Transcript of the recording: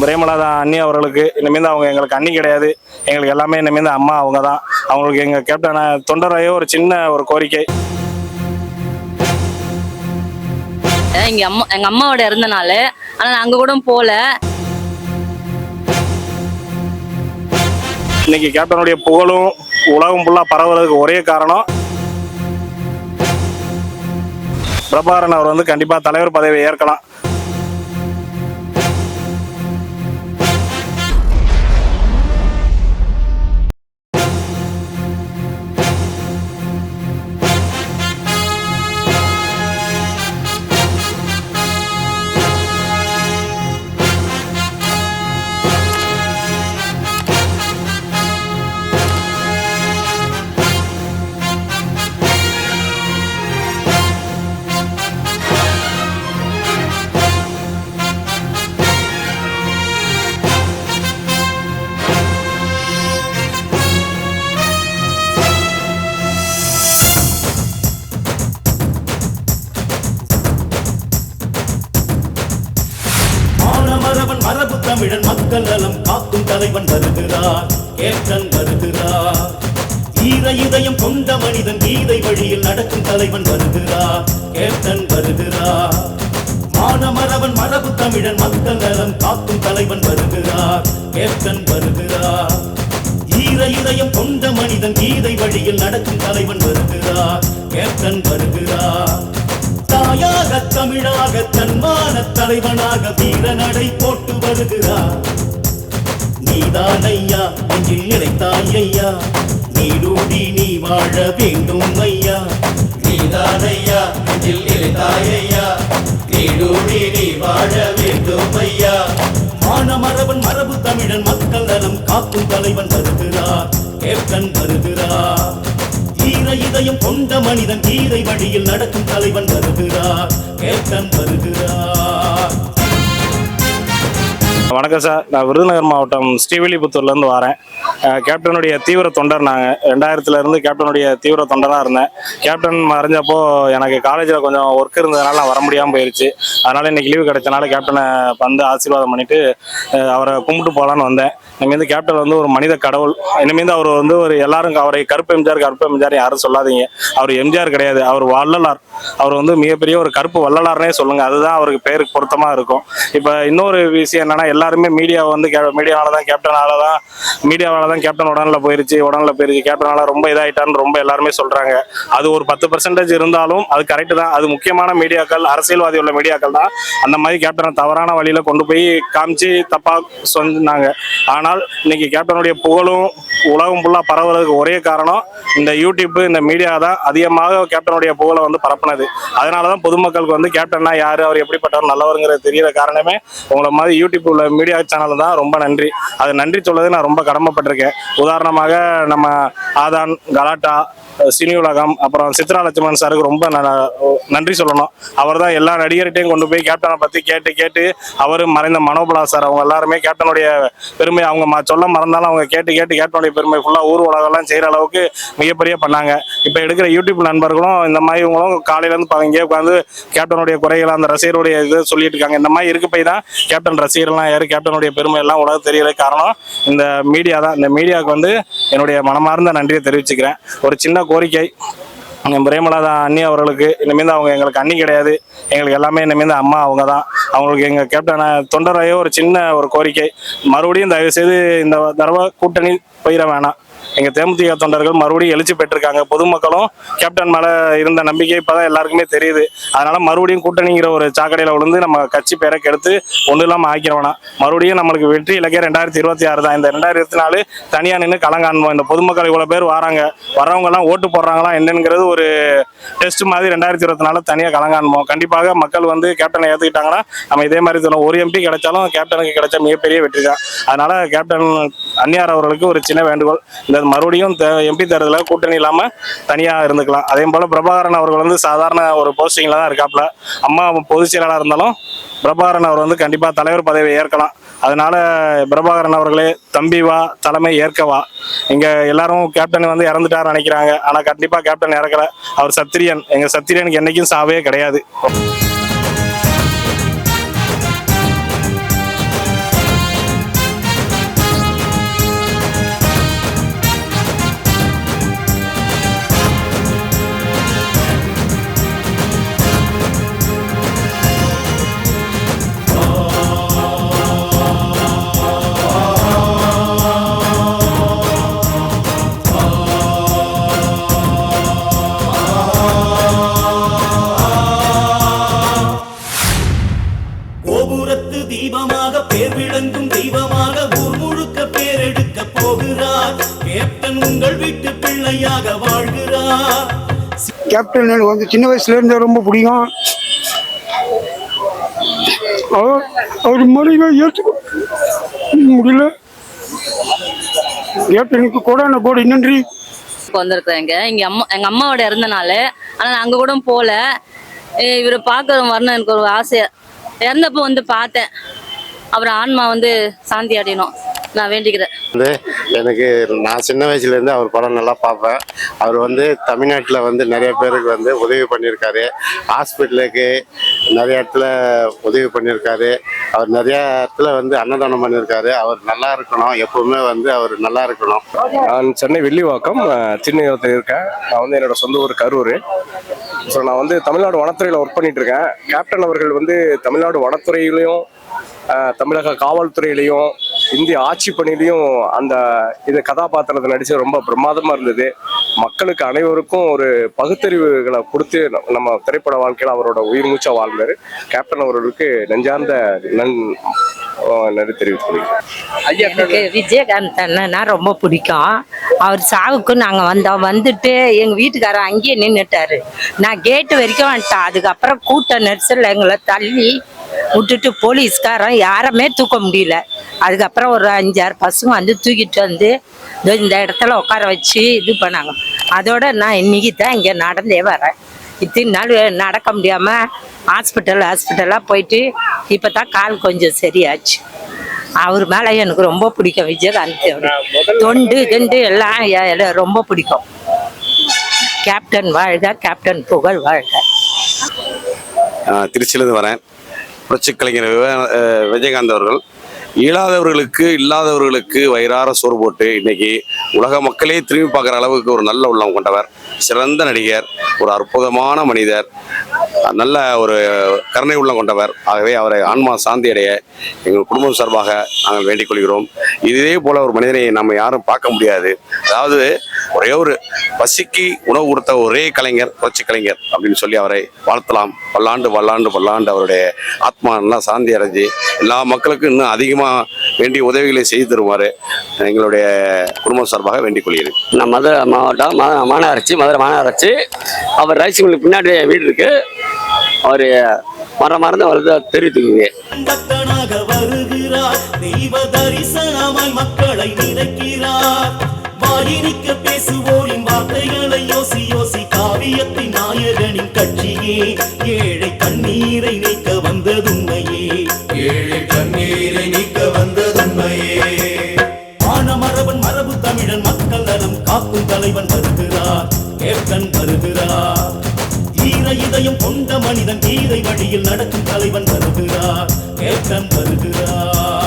பிரேமலாதா அண்ணி அவர்களுக்கு இனிமேல் அவங்க எங்களுக்கு அண்ணி கிடையாது. எங்களுக்கு எல்லாமே இனிமேல் அம்மா அவங்க தான். அவங்களுக்கு எங்கள் கேப்டன் தொண்டரையோ ஒரு சின்ன ஒரு கோரிக்கை. எங்க அம்மா எங்க அம்மாவோட இறந்த நாள் ஆனா நான் அங்க கூட போல. இன்னைக்கு கேப்டனுடைய புகழும் உலகம் ஃபுல்லாக பரவுறதுக்கு ஒரே காரணம் பிரபாகரன் அவர் வந்து கண்டிப்பாக தலைவர் பதவியை ஏற்கலாம். தமிழன் மக்கள் நலம் காக்கும் தலைவன் வருகிறார். கேப்டன் வருகிறார் ஈர இதயம் கொண்ட மனிதன் கீதை வழியில் நடக்கும் தலைவன் வருகிறார். கேப்டன் வருகிறார் மானமரவன் மரபு தமிழன் மக்கள் நலம் காக்கும் தலைவன் வருகிறார். கேப்டன் வருகிறார் ஈர இதயம் கொண்ட மனிதன் கீதை வழியில் நடக்கும் தலைவன் வருகிறார். கேப்டன் வருகிறார் தாயாக தமிழாக தன்மான தலைவனாக வீர நடை போட்டு வருகிறார். நீதான் ஐயா நெஞ்சில் நினைத்தாய் ஐயா. நீடூடி நீ வாழ வேண்டும் ஐயா. நீதான் ஐயா நெஞ்சில் நினைத்தாய் ஐயா. நீடூடி நீ வாழ வேண்டும் ஐயா. மானமரவன் மரபு தமிழன் மக்கள் நலம் காக்கும் தலைவன் வருகிறார். கேப்டன் வருகிறார். இதயம் கொண்ட மனிதன் கீதை வழியில் நடக்கும் தலைவன் வருகிறார். கேப்டன் வருகிறார். வணக்கம் சார். நான் விருதுநகர் மாவட்டம் ஸ்ரீவில்லிபுத்தூர்லேருந்து வரேன். கேப்டனுடைய தீவிர தொண்டர் நாங்கள் ரெண்டாயிரத்துலேருந்து கேப்டனுடைய தீவிர தொண்டராக இருந்தேன். கேப்டன் மறைஞ்சப்போ எனக்கு காலேஜில் கொஞ்சம் ஒர்க் இருந்ததுனால நான் வர முடியாமல் போயிருச்சு. அதனால் இன்னைக்கு லீவு கிடைச்சனால கேப்டனை வந்து ஆசீர்வாதம் பண்ணிட்டு அவரை கும்பிட்டு போகலான்னு வந்தேன். இனிமேந்து கேப்டன் வந்து ஒரு மனித கடவுள். இனிமேந்து அவர் வந்து ஒரு எல்லாரும் அவரை கருப்பு எம்ஜிஆர் கருப்பு எம்ஜிஆர் யாரும் சொல்லாதீங்க. அவர் எம்ஜிஆர் கிடையாது. அவர் வள்ளலார். அவர் வந்து மிகப்பெரிய ஒரு கருப்பு வள்ளலார்னே சொல்லுங்க. அதுதான் அவருக்கு பேருக்கு பொருத்தமாக இருக்கும். இப்போ இன்னொரு விஷயம் என்னன்னா எல்லாருமே மீடியா வந்து மீடியாவால் தான் கேப்டனால தான் மீடியாவால் தான் கேப்டன் உடனில் போயிருச்சு உடனில் போயிருச்சு. கேப்டனால ரொம்ப இதாகிட்டான்னு ரொம்ப எல்லாருமே சொல்றாங்க. அது ஒரு பத்து பர்சன்டேஜ் இருந்தாலும் அது கரெக்ட் தான். அது முக்கியமான மீடியாக்கள் அரசியல்வாதி உள்ள மீடியாக்கள் தான். அந்த மாதிரி கேப்டனை தவறான வழியில கொண்டு போய் காமிச்சு தப்பா சொன்னாங்க. ஆனால் இன்னைக்கு கேப்டனுடைய புகழும் உலகம் ஃபுல்லாக பரவுறதுக்கு ஒரே காரணம் இந்த யூடியூப் இந்த மீடியா தான் அதிகமாக கேப்டனுடைய புகழை வந்து பரப்புனது. அதனால தான் பொதுமக்களுக்கு வந்து கேப்டன்னா யார் அவர் எப்படிப்பட்டவர் நல்லவருங்கிறது தெரியற காரணமே உங்களை மாதிரி யூடியூப் உள்ள மீடியா சேனல் தான் ரொம்ப நன்றி. அது நன்றி சொல்றது நான் ரொம்ப கடமைப்பட்டிருக்கேன். உதாரணமாக நம்ம ஆதான் கலாட்டா சினி உலகம் அப்புறம் சித்ரா லட்சுமணன் சாருக்கு ரொம்ப ந- நன்றி சொல்லணும். அவர் தான் எல்லா நடிகர்கிட்டையும் கொண்டு போய் கேப்டனை பற்றி கேட்டு கேட்டு அவர் மறைந்த மனோபலா சார் அவங்க எல்லாருமே கேப்டனுடைய பெருமை அவங்க ம- சொல்ல மறந்தாலும் அவங்க கேட்டு கேட்டு கேப்டனுடைய பெருமை ஃபுல்லாக ஊர் உலகெல்லாம் செய்கிற அளவுக்கு மிகப்பெரிய பண்ணாங்க. இப்போ எடுக்கிற யூடியூப் நண்பர்களும் இந்த மாதிரி இவங்களும் காலையிலேருந்து இங்கே உட்காந்து கேப்டனுடைய குறைகளை அந்த ரசிகருடைய இது சொல்லிட்டு இருக்காங்க. இந்த மாதிரி இருக்கு போய் தான் கேப்டன் ரசிகர்லாம் யார் கேப்டனுடைய பெருமை எல்லாம் உலகம் தெரியற காரணம் இந்த மீடியா தான். இந்த மீடியாவுக்கு வந்து என்னுடைய மனமார்ந்த நன்றியை தெரிவிச்சுக்கிறேன். ஒரு சின்ன கோரிக்கை. பிரேமலா பிரேமலாதா அண்ணி அவர்களுக்கு இனிமேல் அவங்க எங்களுக்கு அண்ணி கிடையாது. எங்களுக்கு எல்லாமே இனிமேல் அம்மா அவங்க தான். அவங்களுக்கு எங்கள் கேப்டன தொண்டரையோ ஒரு சின்ன ஒரு கோரிக்கை. மறுபடியும் தயவு செய்து இந்த தடவை கூட்டணி போயிட வேணாம். எங்கள் தேமுதிக தொண்டர்கள் மறுபடியும் எழுச்சி பெற்றிருக்காங்க. பொதுமக்களும் கேப்டன் மேலே இருந்த நம்பிக்கை இப்போதான் எல்லாருக்குமே தெரியுது. அதனால மறுபடியும் கூட்டணிங்கிற ஒரு சாக்கடையில் விழுந்து நம்ம கட்சி பேரை கெடுத்து ஒன்றும் இல்லாமல் ஆக்கிட வேணாம். மறுபடியும் நம்மளுக்கு வெற்றி இலக்கிய ரெண்டாயிரத்தி இருபத்தி ஆறு தான். இந்த ரெண்டாயிரத்தி இருபத்தி நாலு தனியாக நின்று கலங்காண்போம் இந்த பொதுமக்கள் இவ்வளோ பேர் வராங்க. வரவங்கெல்லாம் ஓட்டு போடுறாங்களா என்னங்கிறது ஒரு டெஸ்ட் மாதிரி ரெண்டாயிரத்தி இருபத்தி நாலு தனியாக களங்காணுவோம் கண்டிப்பாக மக்கள் வந்து கேப்டனை ஏற்றுக்கிட்டாங்கன்னா நம்ம இதே மாதிரி சொல்லணும். ஒரு எம்பி கிடைச்சாலும் கேப்டனுக்கு கிடைச்ச மிகப்பெரிய வெற்றி தான் அதனால கேப்டன் அன்னியார் அவர்களுக்கு ஒரு சின்ன வேண்டுகோள். இந்த மறுபடியும் எம்பி தேர்தலில் கூட்டணி இல்லாமல் தனியாக இருந்துக்கலாம். அதே போல் பிரபாகரன் அவர்கள் வந்து சாதாரண ஒரு போஸ்டிங்கில் தான் இருக்காப்புல அம்மா பொதுச் செயலாளர் இருந்தாலும் பிரபாகரன் அவர் வந்து கண்டிப்பாக தலைவர் பதவியை ஏற்கலாம். அதனால பிரபாகரன் அவர்களே தம்பி வா தலைமை ஏற்கவா இங்க எல்லாரும் கேப்டன் வந்து இறந்துட்டாரு நினைக்கிறாங்க. ஆனா கண்டிப்பா கேப்டன் இறக்கல. அவர் சத்திரியன். எங்க சத்திரியனுக்கு என்னைக்கும் சாவே கிடையாது. தெய்வமாக பேர் விளங்கும் தெய்வமாக ஊர் முழுக்க பேரெடுக்க போகிறார். கேப்டன் உங்கள் வீட்டு பிள்ளையாக வாழ்கிறார். கேப்டன் எனக்கு வந்து சின்ன வயசுல இருந்து ரொம்ப பிடிக்கும். அவர் அவர் மனைவி ஏற்றுக்க முடியல. கேப்டனுக்கு கோடான கோடி நன்றி. வந்திருக்கிறேங்க இங்க. அம்மா எங்க அம்மாவோட இறந்தனால ஆனா அங்க கூட போல. இவரை பார்க்க வரணும் எனக்கு ஒரு ஆசை. இறந்தப்போ வந்து பார்த்தேன். அப்புறம் ஆன்மா வந்து சாந்தி அடையணும். நான் வேண்டிக்கிறேன். வந்து எனக்கு நான் சின்ன வயசுலேருந்து அவர் படம் நல்லா பார்ப்பேன். அவர் வந்து தமிழ்நாட்டில் வந்து நிறைய பேருக்கு வந்து உதவி பண்ணியிருக்காரு. ஹாஸ்பிட்டலுக்கு நிறைய இடத்துல உதவி பண்ணியிருக்காரு. அவர் நிறைய இடத்துல வந்து அன்னதானம் பண்ணியிருக்காரு. அவர் நல்லா இருக்கணும். எப்பவுமே வந்து அவர் நல்லா இருக்கணும். நான் சென்னை வெள்ளிவாக்கம் அஹ், சின்ன இருக்கேன். நான் வந்து என்னோட சொந்த ஊர் கரூர். ஸோ நான் வந்து தமிழ்நாடு வனத்துறையில் ஒர்க் பண்ணிட்டு இருக்கேன். கேப்டன் அவர்கள் வந்து தமிழ்நாடு வனத்துறையிலையும் தமிழக காவல்துறையிலையும் இந்திய ஆட்சி பணியிலையும் அந்த இது கதாபாத்திரத்தை நடிச்சு ரொம்ப பிரமாதமா இருந்தது. மக்களுக்கு அனைவருக்கும் ஒரு பகுத்தறிவுகளை கொடுத்து நம்ம திரைப்பட வாழ்க்கையில் அவரோட உயிர் மூச்சா வாழ்ந்தார். கேப்டன் அவர்களுக்கு நெஞ்சார்ந்த நன் நன்றி தெரிவித்துக் கொள்கிறேன் ஐயா எனக்கு விஜயகாந்த் அண்ணனா ரொம்ப பிடிக்கும். அவர் சாவுக்கு நாங்கள் வந்தோம். வந்துட்டு எங்கள் வீட்டுக்காரர் அங்கேயே நின்றுட்டாரு நான் கேட்டு வரைக்கும் வந்துட்டேன். அதுக்கப்புறம் கூட்ட நெரிசல் எங்களை தள்ளி விட்டுட்டு போலீஸ்காரன் யாருமே தூக்க முடியல. அதுக்கப்புறம் ஒரு அஞ்சாறு பசங்க வந்து தூக்கிட்டு வந்து இந்த இடத்துல உட்கார வச்சு இது பண்ணாங்க. அதோட நான் இன்னைக்கு தான் இங்கே நடந்தே வரேன். இத்தனை நாள் நடக்க முடியாமல் ஹாஸ்பிட்டல் ஹாஸ்பிட்டலாக போயிட்டு இப்போ தான் கால் கொஞ்சம் சரியாச்சு. அவர் மேலே எனக்கு ரொம்ப பிடிக்கும் விஜயகாந்த் தொண்டு கண்டு எல்லாம் ரொம்ப பிடிக்கும். கேப்டன் வாழ்க கேப்டன் புகழ் வாழ்க. திருச்சியிலிருந்து வரேன். புரட்சி கலைஞர் விஜயகாந்த் அவர்கள் இயலாதவர்களுக்கு இல்லாதவர்களுக்கு வயிறார சோறு போட்டு இன்னைக்கு உலக மக்களே திரும்பி பார்க்குற அளவுக்கு ஒரு நல்ல உள்ளம் கொண்டவர் சிறந்த நடிகர் ஒரு அற்புதமான மனிதர் நல்ல ஒரு கருணை உள்ளம் கொண்டவர். ஆகவே அவரை ஆன்மா சாந்தி அடைய எங்கள் குடும்பம் சார்பாக நாங்கள் வேண்டிக் கொள்கிறோம். இதே போல ஒரு மனிதனை நம்ம யாரும் பார்க்க முடியாது. அதாவது ஒரே ஒரு பசிக்கு உணவு கொடுத்த ஒரே கலைஞர் புரட்சி கலைஞர் அப்படின்னு சொல்லி அவரை வாழ்த்தலாம். பல்லாண்டு பல்லாண்டு பல்லாண்டு அவருடைய ஆத்மா நல்லா சாந்தி அடைஞ்சு எல்லா மக்களுக்கும் இன்னும் அதிகமாக வேண்டிய உதவிகளை செய்து தருமாறு எங்களுடைய குடும்பம் சார்பாக வேண்டிக் கொள்கிறேன். நான் மதுரை மாவட்டம் மா- மாநகராட்சி மதுரை மாநகராட்சி. அவர் ரைஸ் மில்லுக்கு பின்னாடி வீடு இருக்கு. அவர் மர மறந்து வருது தெரிவித்துக்குங்க வருகிறார். தெய்வ தரிசனமாய் மக்களை நினைக்கிறார் வாயினிக்க பேசுவோரின் வார்த்தைகளை யோசி யோசி காவியத்தின் நாயகனின் கட்சியே. ஏழை கண்ணீரை நீக்க வந்ததுண்மையே. ஏழை கண்ணீரை நீக்க வந்ததுண்மையே. ஆனமரவன் மரபு தமிழன் மக்கள் நலம் காக்கும் தலைவன் வருகிறார் கேப்டன் வருகிறார். ஈர இதயம் கொண்ட மனிதன் கீதை வழியில் நடக்கும் தலைவன் வருகிறார் கேப்டன் வருகிறார்.